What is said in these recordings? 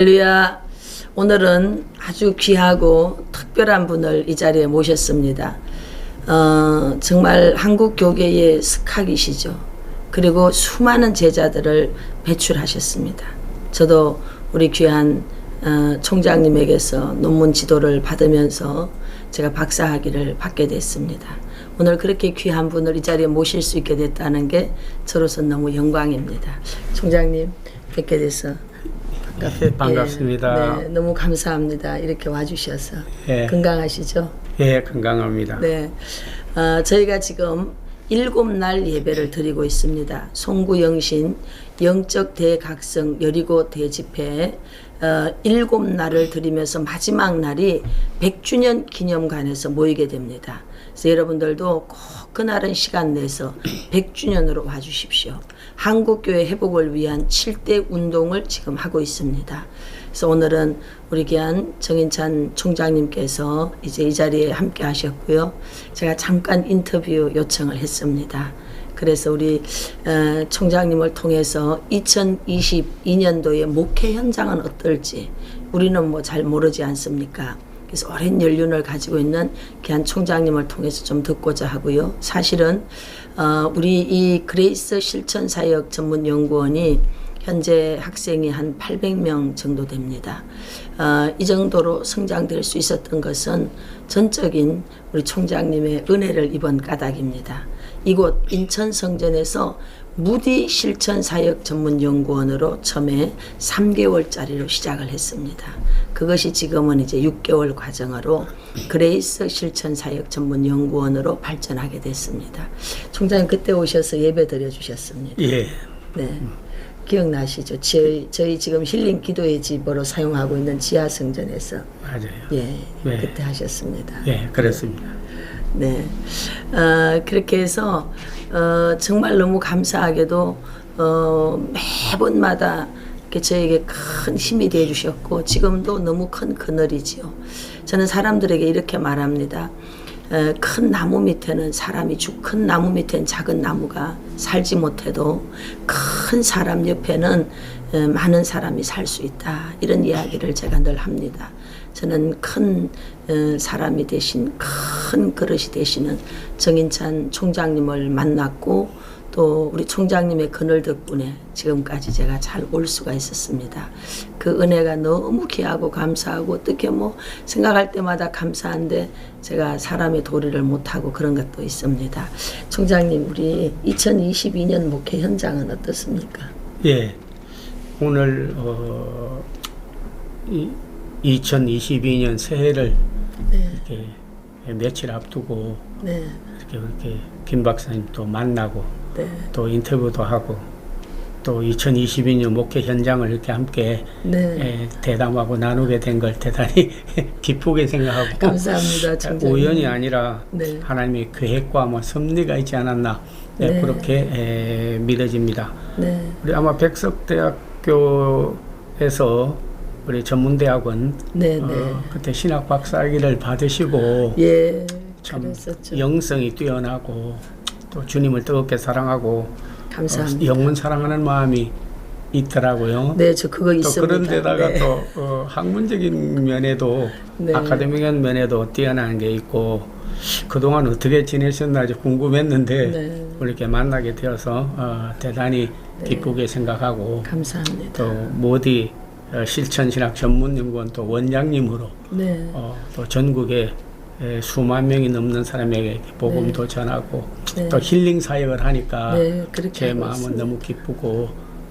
할렐루야. 오늘은 아주 귀하고 특별한 분을 이 자리에 모셨습니다. 어, 정말 한국 교계의 스카기시죠. 그리고 수많은 제자들을 배출하셨습니다. 저도 우리 귀한 어, 총장님에게서 논문 지도를 받으면서 제가 박사학위를 받게 됐습니다. 오늘 그렇게 귀한 분을 이 자리에 모실 수 있게 됐다는 게 저로서 너무 영광입니다. 총장님 뵙게 돼서 네, 반갑습니다. 네, 너무 감사합니다. 이렇게 와주셔서 예. 건강하시죠? 예, 건강합니다. 네, 어, 저희가 지금 일곱 날 예배를 드리고 있습니다. 송구영신 영적 대각성 여리고 대집회 어, 일곱 날을 드리면서 마지막 날이 100주년 기념관에서 모이게 됩니다. 그래서 여러분들도 꼭 그날은 시간 내서 100주년으로 와주십시오. 한국교회 회복을 위한 7대 운동을 지금 하고 있습니다. 그래서 오늘은 우리 귀한 정인찬 총장님께서 이제 이 자리에 함께 하셨고요. 제가 잠깐 인터뷰 요청을 했습니다. 그래서 우리 어, 총장님을 통해서 2022년도의 목회 현장은 어떨지 우리는 뭐 잘 모르지 않습니까? 그래서 오랜 연륜을 가지고 있는 귀한 총장님을 통해서 좀 듣고자 하고요. 사실은 어, 우리 이 그레이스 실천 사역 전문 연구원이 현재 학생이 한 800명 정도 됩니다. 어, 이 정도로 성장될 수 있었던 것은 전적인 우리 총장님의 은혜를 입은 까닭입니다. 이곳 인천 성전에서 무디 실천 사역 전문 연구원으로 처음에 3개월짜리로 시작을 했습니다. 그것이 지금은 이제 6개월 과정으로 그레이스 실천 사역 전문 연구원으로 발전하게 됐습니다. 총장님 그때 오셔서 예배 드려 주셨습니다. 예, 네. 기억나시죠? 저희, 저희 지금 힐링 기도의 집으로 사용하고 있는 지하 성전에서 맞아요. 예, 네. 그때 하셨습니다. 예, 그렇습니다. 네. 어, 그렇게 해서 어, 정말 너무 감사하게도 어, 매번마다 저에게 큰 힘이 되어 주셨고 지금도 너무 큰 그늘이지요. 저는 사람들에게 이렇게 말합니다. 에, 큰 나무 밑에는 사람이 죽, 큰 나무 밑에는 작은 나무가 살지 못해도 큰 사람 옆에는 에, 많은 사람이 살 수 있다. 이런 이야기를 제가 늘 합니다. 저는 큰 어, 사람이 되신 큰 그릇이 되시는 정인찬 총장님을 만났고 또 우리 총장님의 그늘 덕분에 지금까지 제가 잘 올 수가 있었습니다. 그 은혜가 너무 귀하고 감사하고 어떻게 뭐 생각할 때마다 감사한데 제가 사람의 도리를 못하고 그런 것도 있습니다. 총장님 우리 2022년 목회 현장은 어떻습니까? 예, 오늘 어, 이, 2022년 새해를 네, 이렇게 며칠 앞두고 네, 이렇게 이렇게 김 박사님 또 만나고 네, 또 인터뷰도 하고 또 2022년 목회 현장을 이렇게 함께 네. 예, 대담하고 나누게 된 걸 대단히 기쁘게 생각하고 감사합니다, 총장님. 우연이 아니라 네. 하나님의 계획과 뭐 섭리가 있지 않았나 네, 네. 그렇게 에, 믿어집니다. 네, 우리 아마 백석대학교에서 우리 전문대학원 네, 네. 어, 그때 신학 박사학위를 받으시고 예, 참 그랬었죠. 영성이 뛰어나고 또 주님을 뜨겁게 사랑하고 감사합니다. 어, 영문 사랑하는 마음이 있더라고요. 네, 저 그거 또 있습니다. 그런 데다가 네. 또 어, 학문적인 면에도 네. 아카데미적인 면에도 뛰어난 게 있고 그동안 어떻게 지내셨나 지 궁금했는데 네. 이렇게 만나게 되어서 어, 대단히 기쁘게 생각하고 감사합니다. 또 모디 어, 실천신학 전문연구원 또 원장님으로 네, 어, 또 전국에 에, 수만 명이 넘는 사람에게 복음도 전하고 네. 또 힐링 사역을 하니까 네, 제 마음은 있습니다. 너무 기쁘고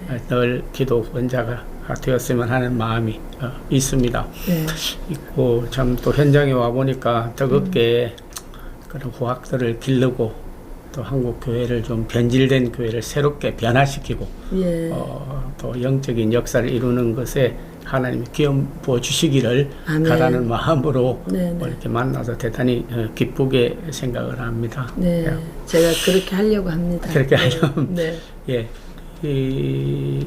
어, 늘 기도 원자가 되었으면 하는 마음이 어, 있습니다. 네, 있고 참 또 현장에 와 보니까 뜨겁게 그런 후학들을 기르고 또 한국 교회를 좀 변질된 교회를 새롭게 변화시키고 예, 어, 또 영적인 역사를 이루는 것에 하나님이 기름 부어 주시기를 아멘. 바라는 마음으로 네, 네. 이렇게 만나서 대단히 어, 기쁘게 생각을 합니다. 네, 예, 제가 그렇게 하려고 합니다. 그렇게 네, 하려면 네, 예, 이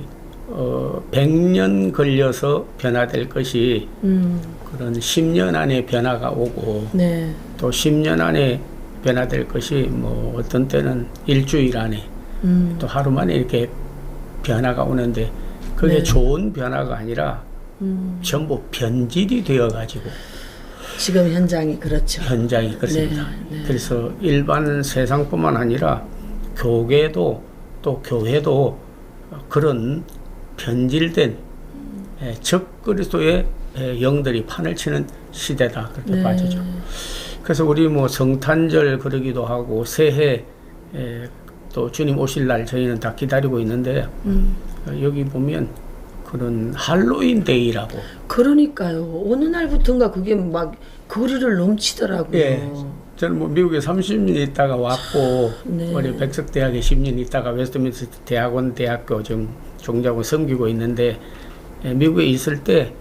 어, 100년 걸려서 변화될 것이 음, 그런 10년 안에 변화가 오고 네, 또 10년 안에 변화될 것이 뭐 어떤 때는 일주일 안에 음, 또 하루 만에 이렇게 변화가 오는데 그게 네. 좋은 변화가 아니라 음. 전부 변질이 되어 가지고 지금 현장이 그렇죠. 현장이 그렇습니다. 네, 네. 그래서 일반 세상뿐만 아니라 교계도 또 교회도 그런 변질된 예, 적그리스도의 예, 영들이 판을 치는 시대다 그렇게 네. 봐지죠. 그래서 우리 뭐 성탄절 그러기도 하고 새해 예, 또 주님 오실 날 저희는 다 기다리고 있는데 음. 어, 여기 보면 그런 할로윈 데이라고 그러니까요. 어느 날부턴가 그게 막 거리를 넘치더라고요. 예. 저는 뭐 미국에 30년 있다가 왔고 네. 우리 백석대학에 10년 있다가 웨스트민스터 대학원 대학교 지금 종자고 섬기고 있는데 예, 미국에 있을 때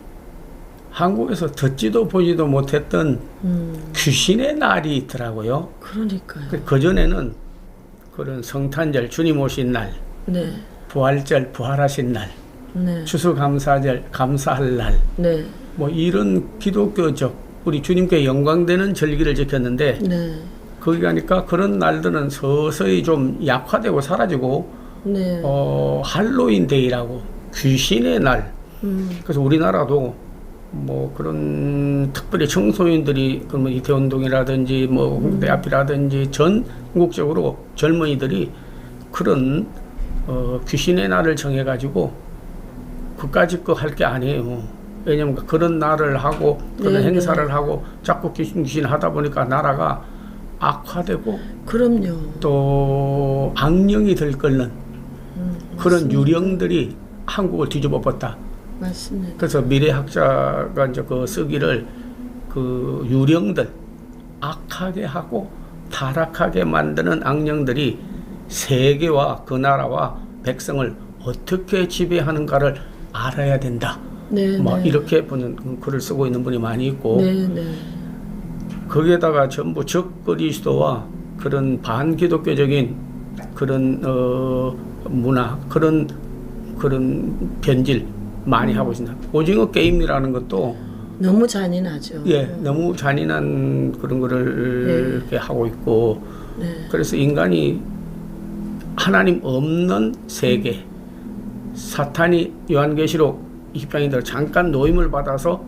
한국에서 듣지도 보지도 못했던 음. 귀신의 날이 있더라고요. 그러니까요. 그 전에는 그런 성탄절 주님 오신 날, 네. 부활절 부활하신 날, 네. 추수감사절 감사할 날, 네. 뭐 이런 기독교적 우리 주님께 영광되는 절기를 지켰는데 네. 거기 가니까 그런 날들은 서서히 좀 약화되고 사라지고 네. 어 할로윈 데이라고 귀신의 날 음. 그래서 우리나라도 뭐 그런 특별히 청소년들이 그러면 이태원동이라든지 뭐 홍대 앞이라든지 전국적으로 젊은이들이 그런 어 귀신의 날을 정해가지고 그까짓 거 할 게 아니에요. 왜냐면 그런 날을 하고 그런 네, 행사를 하고 자꾸 귀신 귀신 하다 보니까 나라가 악화되고 그럼요. 또 악령이 들끓는 음, 그런 유령들이 한국을 뒤집어 엎었다. 맞습니다. 그래서 미래학자가 이제 그 쓰기를 그 유령들 악하게 하고 타락하게 만드는 악령들이 세계와 그 나라와 백성을 어떻게 지배하는가를 알아야 된다. 네. 뭐 네. 이렇게 보는 글을 쓰고 있는 분이 많이 있고 네. 네. 거기에다가 전부 적그리스도와 그런 반기독교적인 그런 어 문화 그런 그런 변질 많이 하고 있습니다. 오징어 게임이라는 것도 너무 잔인하죠. 예 너무 잔인한 그런 거를 네. 이렇게 하고 있고 네. 그래서 인간이 하나님 없는 세계 사탄이 요한계시록 20장인대로 잠깐 노임을 받아서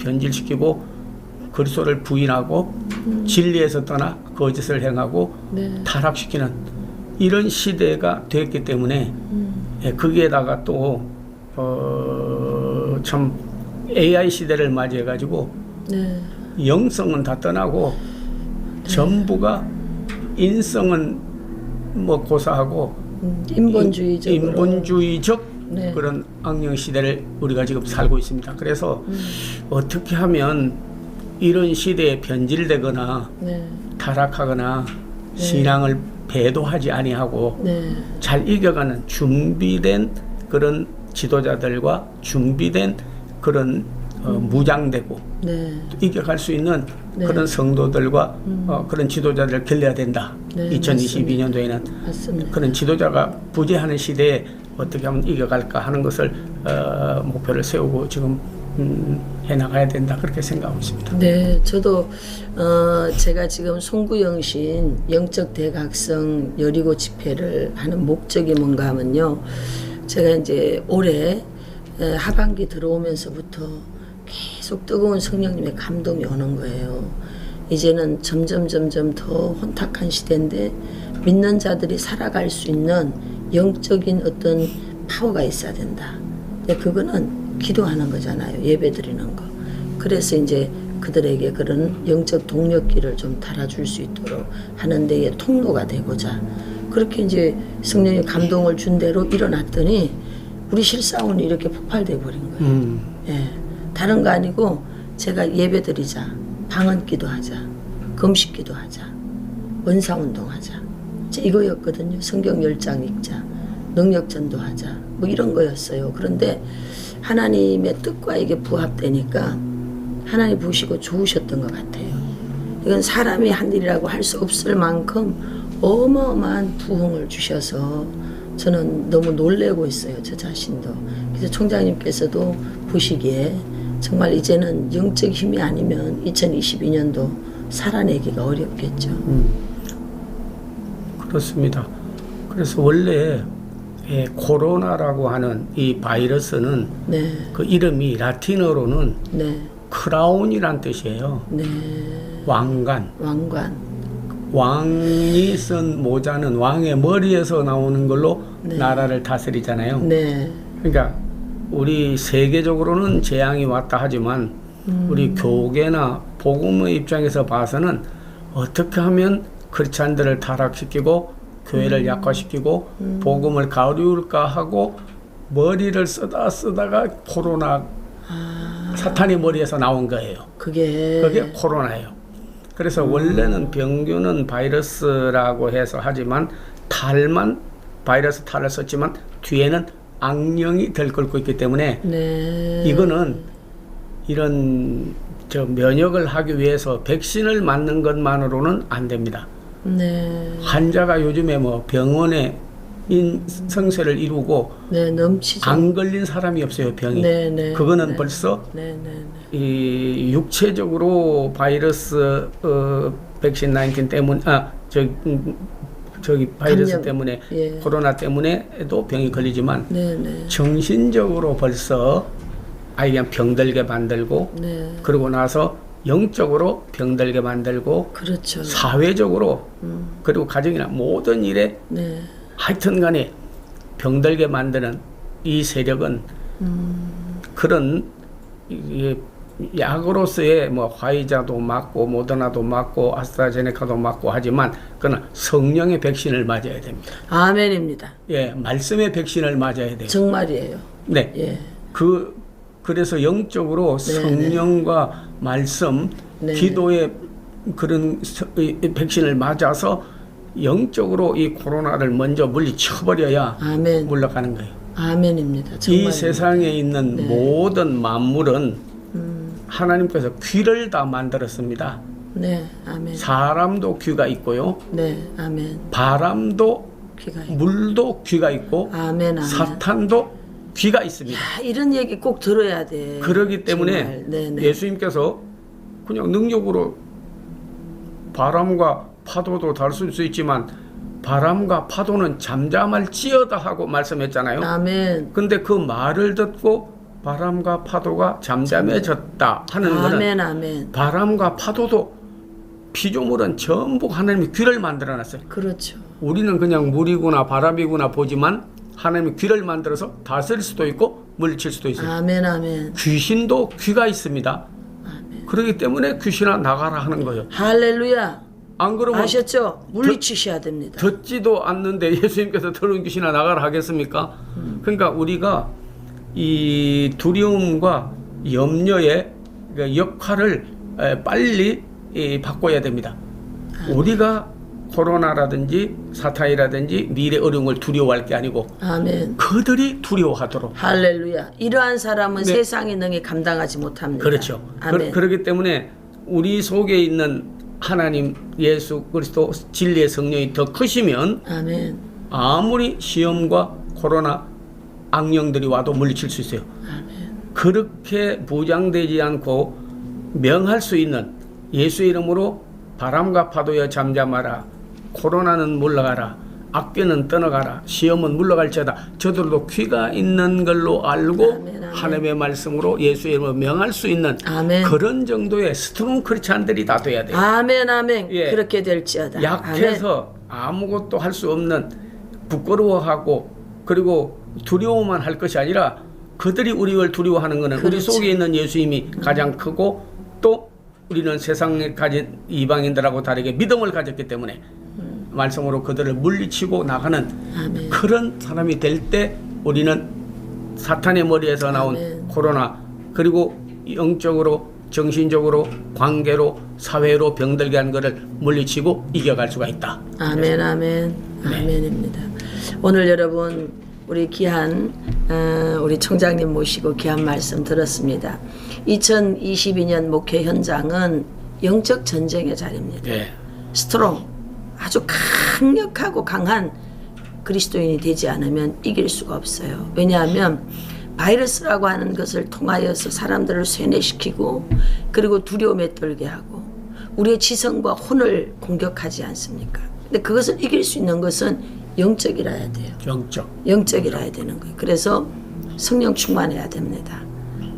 변질시키고 그리스도를 부인하고 진리에서 떠나 거짓을 행하고 네. 타락시키는 이런 시대가 됐기 때문에 음. 예, 거기에다가 또 어, 참 AI 시대를 맞이해 가지고 네. 영성은 다 떠나고 전부가 인성은 뭐 고사하고 음, 인본주의적으로. 인본주의적 네. 그런 악령 시대를 우리가 지금 살고 있습니다. 그래서 음. 어떻게 하면 이런 시대에 변질되거나 네. 타락하거나 신앙을 배도하지 아니하고 네. 잘 이겨가는 준비된 그런 지도자들과 준비된 그런 어, 무장되고 네. 이겨갈 수 있는 네. 그런 성도들과 어, 그런 지도자들을 길러야 된다. 네, 2022년도에는 맞습니다. 그런 지도자가 부재하는 시대에 어떻게 하면 이겨갈까 하는 것을 어, 목표를 세우고 지금 음, 해나가야 된다 그렇게 생각하고 있습니다. 네, 저도 어, 제가 지금 송구영신 영적 대각성 여리고 집회를 하는 목적이 뭔가 하면요. 제가 이제 올해 에, 하반기 들어오면서부터 계속 뜨거운 성령님의 감동이 오는 거예요. 이제는 점점 점점 더 혼탁한 시대인데 믿는 자들이 살아갈 수 있는 영적인 어떤 파워가 있어야 된다. 근데 그거는 기도하는 거잖아요. 예배 드리는 거. 그래서 이제 그들에게 그런 영적 동력기를 좀 달아줄 수 있도록 하는 데에 통로가 되고자 그렇게 이제 성령의 감동을 준 대로 일어났더니 우리 실사원이 이렇게 폭발돼 버린 거예요. 음, 예. 다른 거 아니고 제가 예배 드리자. 방언 기도 하자. 금식 기도 하자. 원사 운동하자. 이제 이거였거든요. 성경 열장 읽자. 능력 전도 하자. 뭐 이런 거였어요. 그런데 하나님의 뜻과 이게 부합되니까 하나님 보시고 좋으셨던 것 같아요. 이건 사람이 한 일이라고 할 수 없을 만큼 어마어마한 부흥을 주셔서 저는 너무 놀래고 있어요. 저 자신도. 그래서 총장님께서도 보시기에 정말 이제는 영적 힘이 아니면 2022년도 살아내기가 어렵겠죠. 그렇습니다. 그래서 원래 예, 코로나라고 하는 이 바이러스는 네. 그 이름이 라틴어로는 네. 크라운이란 뜻이에요. 네. 왕관. 왕관. 왕이 쓴 모자는 왕의 머리에서 나오는 걸로 나라를 다스리잖아요. 네. 그러니까 우리 세계적으로는 재앙이 왔다 하지만 우리 교계나 복음의 입장에서 봐서는 어떻게 하면 크리스찬들을 타락시키고 교회를 약화시키고 복음을 가리울까 하고 머리를 쓰다 쓰다가 코로나 사탄의 머리에서 나온 거예요. 그게 그게 코로나예요. 그래서 원래는 병균은 바이러스라고 해서 하지만 탈만 바이러스 탈을 썼지만 뒤에는 악령이 들끓고 있기 때문에 네. 이거는 이런 저 면역을 하기 위해서 백신을 맞는 것만으로는 안 됩니다. 네. 환자가 요즘에 뭐 병원에 인 성세를 이루고 네, 넘치죠. 안 걸린 사람이 없어요 병이. 네, 네. 그거는 네. 벌써 네, 네, 네. 이 육체적으로 바이러스 어, 백신 19 때문 아저 음, 저기 바이러스 감염. 때문에 예. 코로나 때문에도 병이 걸리지만 네, 네. 정신적으로 벌써 아이 그냥 병들게 만들고 네. 그러고 나서 영적으로 병들게 만들고 그렇죠. 사회적으로 음. 그리고 가정이나 모든 일에 네. 하여튼 간에 병들게 만드는 이 세력은 음. 그런 약으로서의 뭐 화이자도 맞고 모더나도 맞고 아스트라제네카도 맞고 하지만 그는 성령의 백신을 맞아야 됩니다. 아멘입니다. 예, 말씀의 백신을 맞아야 돼요. 정말이에요. 네. 예. 그 그래서 영적으로 네, 성령과 말씀, 네. 기도의 그런 백신을 맞아서 영적으로 이 코로나를 먼저 물리쳐버려야 아멘. 물러가는 거예요. 아멘입니다. 이 정말. 세상에 있는 네. 모든 만물은 음. 하나님께서 귀를 다 만들었습니다. 네. 아멘. 사람도 귀가 있고요. 네. 아멘. 바람도 귀가 있- 물도 귀가 있고 아멘. 아멘. 사탄도 귀가 있습니다. 야, 이런 얘기 꼭 들어야 돼. 그러기 때문에. 네, 네. 예수님께서 그냥 능력으로 바람과 파도도 다룰 수 있지만 바람과 파도는 잠잠할지어다 하고 말씀했잖아요. 아멘. 근데 그 말을 듣고 바람과 파도가 잠잠해졌다 하는 아멘. 아멘. 바람과 파도도 피조물은 전부 하나님이 귀를 만들어 놨어요. 그렇죠. 우리는 그냥 물이구나 바람이구나 보지만 하나님이 귀를 만들어서 다스릴 수도 있고 물리칠 수도 있어요. 아멘. 아멘. 귀신도 귀가 있습니다. 아멘. 그렇기 때문에 귀신아 나가라 하는 거예요. 할렐루야. 안 그러면 아셨죠? 물리치셔야 됩니다. 듣지도 않는데 예수님께서 들은 귀신아 나가라 하겠습니까? 그러니까 우리가 이 두려움과 염려의 그 역할을 에, 빨리 이, 바꿔야 됩니다. 우리가 코로나라든지 사탄이라든지 미래 어려움을 두려워할 게 아니고 아멘. 그들이 두려워하도록 할렐루야. 이러한 사람은 네. 세상이 능히 감당하지 못합니다. 그렇죠. 아멘. 그, 그렇기 때문에 우리 속에 있는 하나님 예수 그리스도 진리의 성령이 더 크시면 아멘. 아무리 시험과 코로나 악령들이 와도 물리칠 수 있어요. 아멘. 그렇게 부장되지 않고 명할 수 있는 예수의 이름으로 바람과 파도여 잠잠하라. 코로나는 물러가라. 악귀는 떠나가라. 시험은 물러갈지어다. 저들도 귀가 있는 걸로 알고 아멘. 하나님의 말씀으로 예수의 이름으로 명할 수 있는 아멘. 그런 정도의 스트롱 크리스찬들이 다 돼야 돼요. 아멘. 아멘. 예. 그렇게 될지어다. 약해서 아무것도 할 수 없는 부끄러워하고 그리고 두려워만 할 것이 아니라 그들이 우리를 두려워하는 것은 우리 그렇죠. 속에 있는 예수님이 가장 크고 또 우리는 세상에 가진 이방인들하고 다르게 믿음을 가졌기 때문에 말씀으로 그들을 물리치고 나가는 아멘. 그런 사람이 될 때 우리는 사탄의 머리에서 나온 아멘. 코로나 그리고 영적으로 정신적으로 관계로 사회로 병들게 한 것을 물리치고 이겨갈 수가 있다. 아멘. 아멘. 네. 아멘입니다. 오늘 여러분 우리 귀한 어, 우리 총장님 모시고 귀한 말씀 들었습니다. 2022년 목회 현장은 영적 전쟁의 자리입니다. 예. 스트롱 아주 강력하고 강한 그리스도인이 되지 않으면 이길 수가 없어요. 왜냐하면 바이러스라고 하는 것을 통하여서 사람들을 쇠뇌시키고 그리고 두려움에 떨게 하고 우리의 지성과 혼을 공격하지 않습니까? 근데 그것을 이길 수 있는 것은 영적이라야 돼요. 영적. 영적이라야 되는 거예요. 그래서 성령 충만해야 됩니다.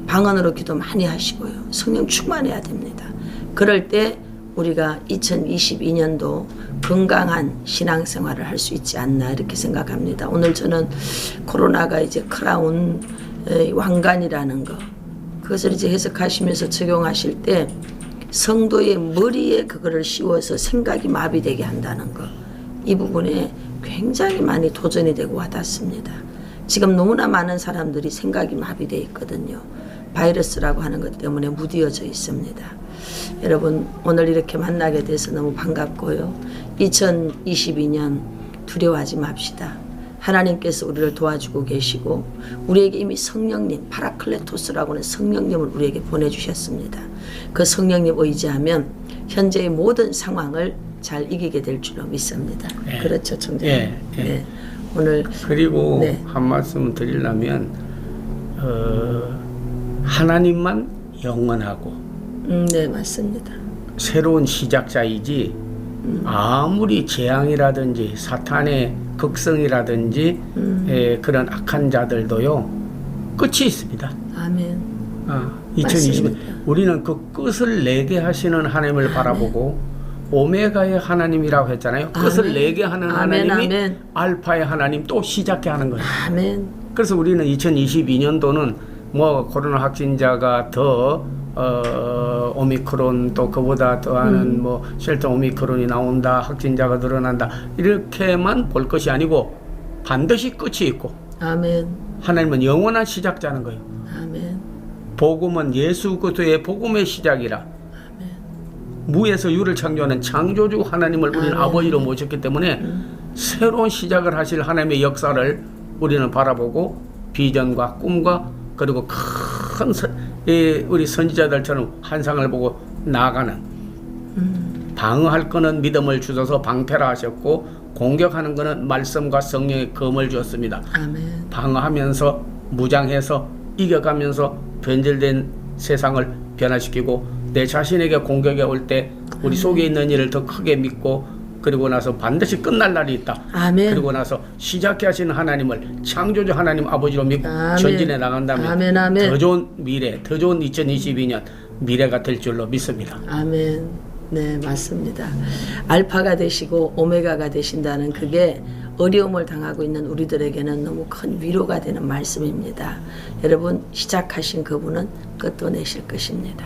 방언으로 기도 많이 하시고요. 성령 충만해야 됩니다. 그럴 때 우리가 2022년도 건강한 신앙생활을 할 수 있지 않나 이렇게 생각합니다. 오늘 저는 코로나가 이제 크라운 에, 왕관이라는 거 그것을 이제 해석하시면서 적용하실 때 성도의 머리에 그거를 씌워서 생각이 마비되게 한다는 거. 이 부분에 굉장히 많이 도전이 되고 와닿습니다. 지금 너무나 많은 사람들이 생각이 마비되어 있거든요. 바이러스라고 하는 것 때문에 무디어져 있습니다. 여러분, 오늘 이렇게 만나게 돼서 너무 반갑고요. 2022년 두려워하지 맙시다. 하나님께서 우리를 도와주고 계시고 우리에게 이미 성령님 파라클레토스라고 하는 성령님을 우리에게 보내주셨습니다. 그 성령님 의지하면 현재의 모든 상황을 잘 이기게 될 줄로 믿습니다. 예. 그렇죠, 총장님. 예, 예. 네. 오늘 그리고 네. 한 말씀 드리려면 어, 하나님만 영원하고 음, 네 맞습니다. 새로운 시작자이지 아무리 재앙이라든지 사탄의 극성이라든지 음. 에, 그런 악한 자들도요 끝이 있습니다. 아멘. 아, 2020년 맞습니다. 우리는 그 끝을 내게 하시는 하나님을 바라보고 오메가의 하나님이라고 했잖아요. 끝을 아멘. 내게 하는 아멘, 하나님이 아멘. 알파의 하나님 또 시작게 하는 거예요. 아멘. 그래서 우리는 2022년도는 뭐 코로나 확진자가 더 어, 오미크론 또 그보다 더하는 뭐 쉘터 오미크론이 나온다 확진자가 늘어난다 이렇게만 볼 것이 아니고 반드시 끝이 있고 아멘. 하나님은 영원한 시작자는 거예요. 아멘. 복음은 예수 그리스도의 복음의 시작이라 무에서 유를 창조하는 창조주 하나님을 우리는 아멘. 아버지로 모셨기 때문에 새로운 시작을 하실 하나님의 역사를 우리는 바라보고 비전과 꿈과 그리고 큰 선- 이 우리 선지자들처럼 환상을 보고 나아가는 방어할 거는 믿음을 주셔서 방패라 하셨고 공격하는 거는 말씀과 성령의 검을 주었습니다. 아멘. 방어하면서 무장해서 이겨가면서 변질된 세상을 변화시키고 내 자신에게 공격이 올 때 우리 속에 있는 일을 더 크게 믿고 그리고 나서 반드시 끝날 날이 있다. 아멘. 그리고 나서 시작해 하시는 하나님을 창조주 하나님 아버지로 믿고 아멘. 전진해 나간다면 아멘, 아멘. 더 좋은 미래, 더 좋은 2022년 미래가 될 줄로 믿습니다. 아멘. 네, 맞습니다. 알파가 되시고 오메가가 되신다는 그게 어려움을 당하고 있는 우리들에게는 너무 큰 위로가 되는 말씀입니다. 여러분, 시작하신 그분은 끝도 내실 것입니다.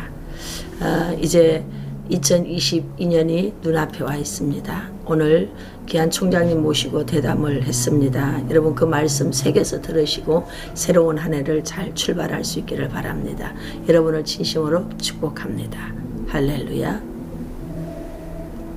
아, 이제 2022년이 눈앞에 와 있습니다. 오늘 귀한 총장님 모시고 대담을 했습니다. 여러분 그 말씀 새겨서 들으시고 새로운 한 해를 잘 출발할 수 있기를 바랍니다. 여러분을 진심으로 축복합니다. 할렐루야.